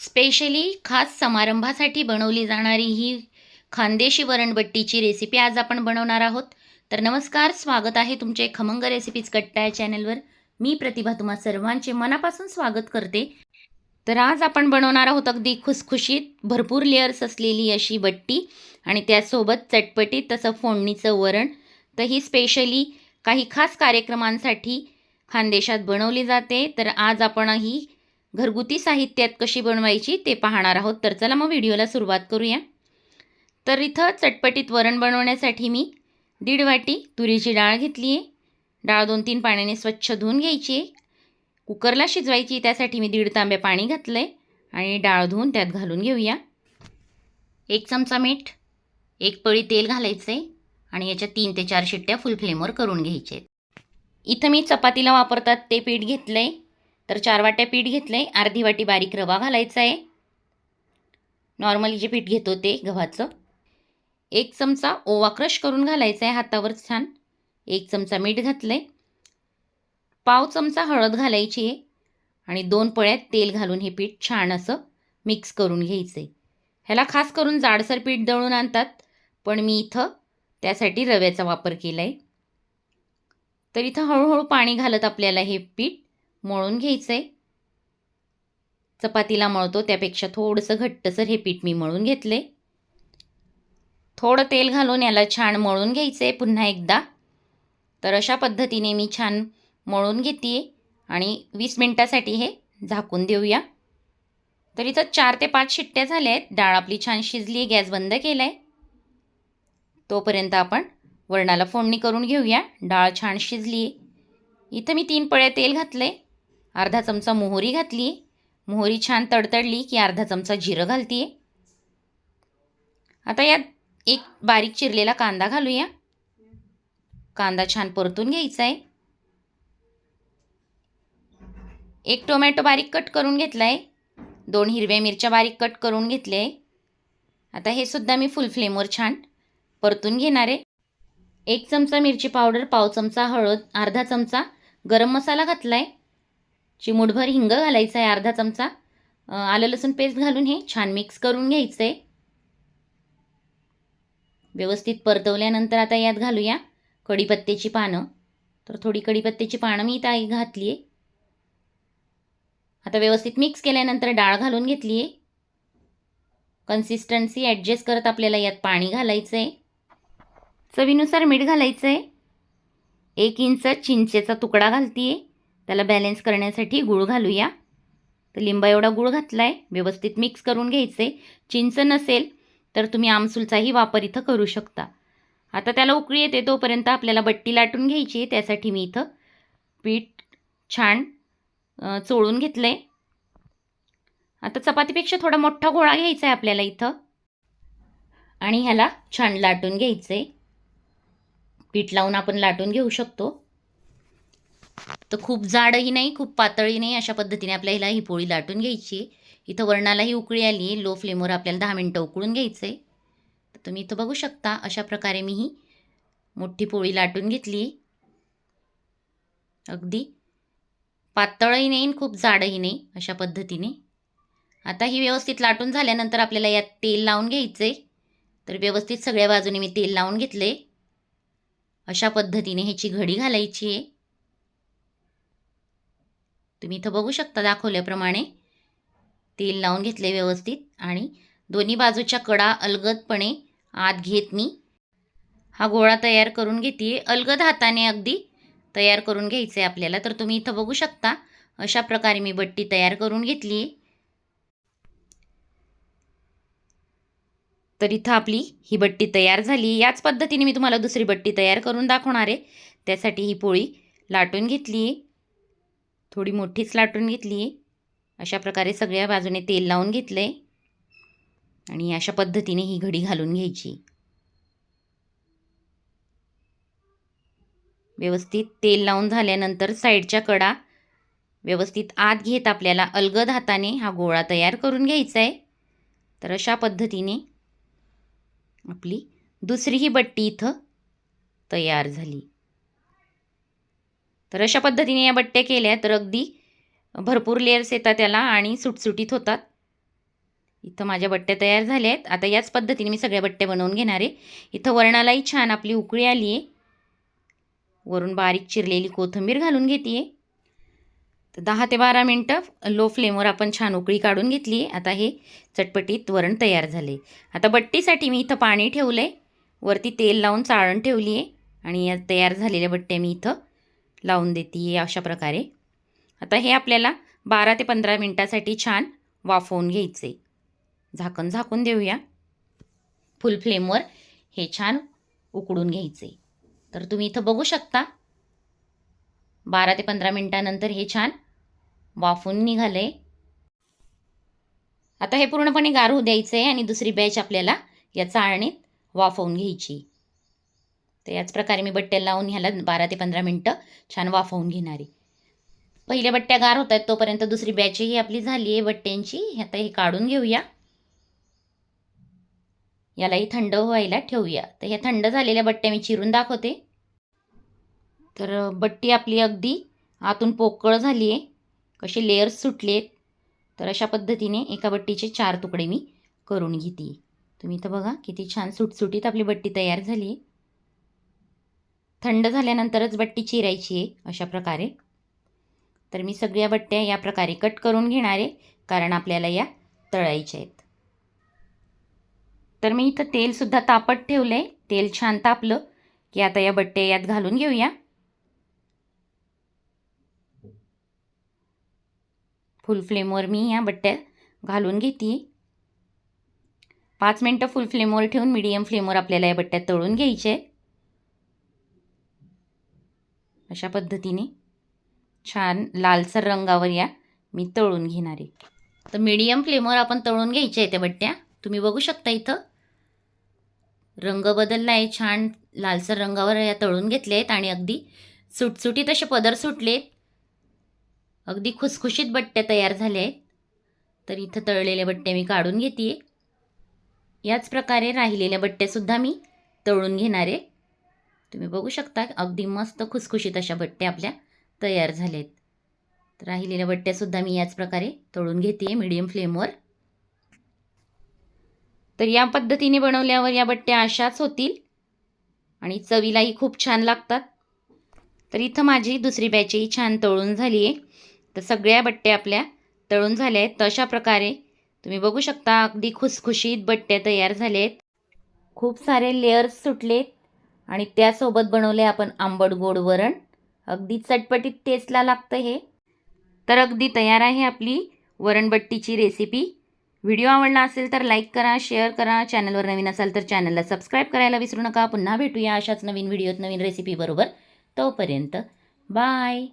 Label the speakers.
Speaker 1: Specially खास समारंभासाठी बनवली जाणारी ही खानदेशी वरणबट्टीची रेसिपी आज आपण बनवणार आहोत. तर नमस्कार स्वागत आहे तुमचे खमंग रेसिपीज कट्टा या चॅनलवर मी प्रतिभा तुम्हा सर्वांचे मनापासून स्वागत करते. तर आज आपण बनवणार आहोत अगदी खुसखुशीत भरपूर लेअर्स असलेली अशी बट्टी आणि त्यासोबत चटपटीत तसं फोडणीचं वरण. तर ही स्पेशली काही खास कार्यक्रमांसाठी खानदेशात बनवली जाते. तर आज आपण ही घरगुती साहित्यात कशी बनवायची ते पाहणार आहोत. तर चला मग व्हिडिओला सुरुवात करूया. तर इथं चटपटीत वरण बनवण्यासाठी मी दीड वाटी तुरीची डाळ घेतली आहे डाळ दोन तीन पाण्याने स्वच्छ धुवून घ्यायची आहे. कुकरला शिजवायची त्यासाठी मी दीड तांबे पाणी घातलं आहे आणि डाळ धुवून त्यात घालून घेऊया. एक चमचा मीठ एक पळी तेल घालायचं आहे आणि याच्या तीन ते चार शिट्ट्या फुल फ्लेमवर करून घ्यायचे आहेत. इथं मी चपातीला वापरतात ते पीठ घेतलं आहे तर चार वाट्या पीठ घेतलं आहे अर्धी वाटी बारीक रवा घालायचा आहे. नॉर्मली जे पीठ घेतो ते गव्हाचं. एक चमचा ओवा क्रश करून घालायचा आहे हातावर छान. एक चमचा मीठ घातलं आहे पाव चमचा हळद घालायची आहे. आणि दोन पळ्यात तेल घालून हे पीठ छान असं मिक्स करून घ्यायचं आहे ह्याला खास करून जाडसर पीठ दळून आणतात पण मी इथं त्यासाठी रव्याचा वापर केला आहे तर इथं हळूहळू पाणी घालत आपल्याला हे पीठ मळून घ्यायचं आहे चपातीला मळतो त्यापेक्षा थोडंसं घट्टसर हे पीठ मी मळून घेतले थोडं तेल घालून याला छान मळून घ्यायचं आहे पुन्हा एकदा. तर अशा पद्धतीने मी छान मळून घेते आणि वीस मिनटासाठी हे झाकून देऊया. तर इथं चार ते पाच शिट्ट्या झाल्या आहेत. डाळ आपली छान शिजली आहे गॅस बंद केला आहे तोपर्यंत आपण वरणाला फोडणी करून घेऊया. डाळ छान शिजली आहे इथं मी तीन पळ्या तेल घातलं आहे अर्धा चमचा मोहरी घातली. आहे मोहरी छान तडतडली की अर्धा चमचा जिरं घालते आहे आता यात एक बारीक चिरलेला कांदा घालूया. कांदा छान परतून घ्यायचा आहे एक टोमॅटो बारीक कट करून घेतला आहे दोन हिरव्या मिरच्या बारीक कट करून घेतले. आहे आता हे सुद्धा मी फुल फ्लेमवर छान परतून घेणार. आहे एक चमचा मिरची पावडर पाव चमचा हळद अर्धा चमचा गरम मसाला घातला आहे चिमूटभर हिंग घालायचं आहे अर्धा चमचा. आलं लसूण पेस्ट घालून हे छान मिक्स करून घ्यायचं. आहे व्यवस्थित परतवल्यानंतर आता यात घालूया कढीपत्त्याची पानं. तर थोडी कढीपत्त्याची पानं मी इथं घातली आहे. आता व्यवस्थित मिक्स केल्यानंतर डाळ घालून घेतली आहे. कन्सिस्टन्सी ॲडजस्ट करत आपल्याला यात पाणी घालायचं आहे चवीनुसार मीठ घालायचं आहे एक इंच चिंचेचा तुकडा घालते आहे त्याला बॅलेन्स करण्यासाठी गूळ घालूया. तर लिंबा एवढा गूळ घातला आहे व्यवस्थित मिक्स करून घ्यायचं. आहे चिंच नसेल तर तुम्ही आमसूलचाही वापर इथं करू शकता. आता त्याला उकळी येते तोपर्यंत आपल्याला बट्टी लाटून घ्यायची आहे. त्यासाठी मी इथं पीठ छान चोळून घेतलं आहे आता चपातीपेक्षा थोडा मोठा गोळा घ्यायचा आहे आपल्याला इथं. आणि ह्याला छान लाटून घ्यायचं आहे पीठ लावून आपण लाटून घेऊ शकतो. तर खूप जाडही नाही खूप पातळी नाही अशा पद्धतीने आपल्याला ही पोळी लाटून घ्यायची आहे. इथं वरणालाही उकळी आली आहे. लो फ्लेमवर आपल्याला दहा मिनटं उकळून घ्यायचं आहे. तर तुम्ही इथं बघू शकता अशा प्रकारे मी ही मोठी पोळी लाटून घेतली आहे. अगदी पातळही नाही खूप जाडही नाही अशा पद्धतीने. आता ही व्यवस्थित लाटून झाल्यानंतर आपल्याला यात तेल लावून घ्यायचं आहे. तर व्यवस्थित सगळ्या बाजूने मी तेल लावून घेतले अशा पद्धतीने ह्याची घडी घालायची आहे. तुम्ही इथं बघू शकता दाखवल्याप्रमाणे. तेल लावून घेतले व्यवस्थित आणि दोन्ही बाजूच्या कडा अलगदपणे आत घेत मी. हा गोळा तयार करून घेते अलगद हाताने अगदी तयार करून घ्यायचं आहे आपल्याला. तर तुम्ही इथं बघू शकता अशा प्रकारे मी बट्टी तयार करून घेतली आहे. तर इथं आपली ही बट्टी तयार झाली. याच पद्धतीने मी तुम्हाला दुसरी बट्टी तयार करून दाखवणार आहे. त्यासाठी ही पोळी लाटून घेतली आहे. थोडी मोठीच लाटून घेतली आहे. अशा प्रकारे सगळ्या बाजूने तेल लावून घेतलं आहे आणि अशा पद्धतीने ही घडी घालून घ्यायची. व्यवस्थित तेल लावून झाल्यानंतर साईडच्या कडा व्यवस्थित आत घेत आपल्याला अलगद हाताने हा गोळा तयार करून घ्यायचा आहे तर अशा पद्धतीने आपली दुसरी ही बट्टी इथं तयार झाली. तर अशा पद्धतीने या बट्ट्या केल्या तर अगदी भरपूर लेअर्स येतात त्याला आणि सुटसुटीत होतात. इथं माझ्या बट्ट्या तयार झाल्या आहेत आता याच पद्धतीने मी सगळ्या बट्ट्या बनवून घेणार आहे. इथं वरणालाही छान आपली उकळी आली आहे. वरून बारीक चिरलेली कोथिंबीर घालून घेते. आहे तर दहा ते बारा मिनटं लो फ्लेमवर आपण छान उकळी काढून घेतली आहे. आता हे चटपटीत वरण तयार झाले आता बट्टीसाठी मी इथं पाणी ठेवलं आहे वरती तेल लावून चाळण ठेवली आहे. आणि या तयार झालेल्या बट्ट्या मी इथं लावून देते आहे अशा प्रकारे. आता हे आपल्याला बारा ते पंधरा मिनटासाठी छान वाफवून घ्यायचे. झाकण झाकून देऊया. फुल फ्लेमवर हे छान उकडून घ्यायचे. तर तुम्ही इथं बघू शकता बारा ते पंधरा मिनटानंतर हे छान वाफून निघाले. आता हे पूर्णपणे गार होऊ द्यायचं आहे आणि दुसरी बॅच आपल्याला या चाळणीत वाफवून घ्यायची. तर याच प्रकारे मी बट्ट्या लावून ह्याला बारा ते पंधरा मिनटं छान वाफवून घेणार. आहे पहिल्या बट्ट्या गार होत आहेत तोपर्यंत दुसरी बॅचही आपली झाली आहे बट्ट्यांची आता हे काढून घेऊया. यालाही थंड व्हायला ठेवूया. तर ह्या थंड झालेल्या बट्ट्या मी चिरून दाखवते. तर बट्टी आपली अगदी आतून पोकळ झाली आहे कसे लेयर्स सुटले आहेत तर अशा पद्धतीने एका बट्टीचे चार तुकडे मी करून घेते तुम्ही इथं बघा किती छान सुटसुटीत आपली बट्टी तयार झाली आहे थंड झाल्यानंतरच बट्टी चिरायची आहे अशा प्रकारे. तर मी सगळ्या बट्ट्या या प्रकारे कट करून घेणार आहे कारण आपल्याला या तळायच्या आहेत. तर मी इथं तेलसुद्धा तापत ठेवलं आहे तेल छान तापलं की आता या बट्ट्या यात घालून घेऊया. फुल फ्लेमवर मी या बट्ट्या घालून घेते पाच मिनटं फुल फ्लेमवर ठेवून मीडियम फ्लेमवर आपल्याला या बट्ट्या तळून घ्यायचे अशा पद्धतीने छान लालसर रंगावर या मी तळून घेणार आहे. तर मीडियम फ्लेमवर आपण तळून घ्यायच्या आहे त्या बट्ट्या. तुम्ही बघू शकता इथं. रंग बदलला आहे छान लालसर रंगावर या तळून घेतले आहेत आणि अगदी सुटसुटीत असे पदर सुटलेत अगदी खुसखुशीत बट्ट्या तयार झाल्या आहेत. तर इथं तळलेल्या बट्ट्या मी काढून घेते याच प्रकारे राहिलेल्या बट्ट्यासुद्धा मी तळून घेणार आहे. तुम्ही बघू शकता अगदी मस्त खुसखुशीत अशा बट्ट्या आपल्या तयार झालेत तर राहिलेल्या बट्ट्यासुद्धा मी याच प्रकारे तळून घेते मीडियम फ्लेमवर तर या पद्धतीने बनवल्यावर या बट्ट्या अशाच होतील आणि चवीलाही खूप छान लागतात. तर इथं माझी दुसरी बॅचही छान तळून झाली आहे तर सगळ्या बट्ट्या आपल्या तळून झाल्या आहेत. तशा प्रकारे तुम्ही बघू शकता अगदी खुसखुशीत बट्ट्या तयार झाल्या आहेत खूप सारे लेयर्स सुटलेत. आणि त्यासोबत बनवले आपण आंबट गोड वरण. अगदी चटपटीत टेस्टला लागतं हे. तर अगदी तयार आहे आपली वरणबट्टीची रेसिपी व्हिडिओ आवडला असेल तर लाईक करा शेअर करा. चॅनलवर नवीन असाल तर चॅनलला सबस्क्राईब करायला विसरू नका. पुन्हा भेटूया अशाच नवीन व्हिडिओत नवीन रेसिपीबरोबर तोपर्यंत बाय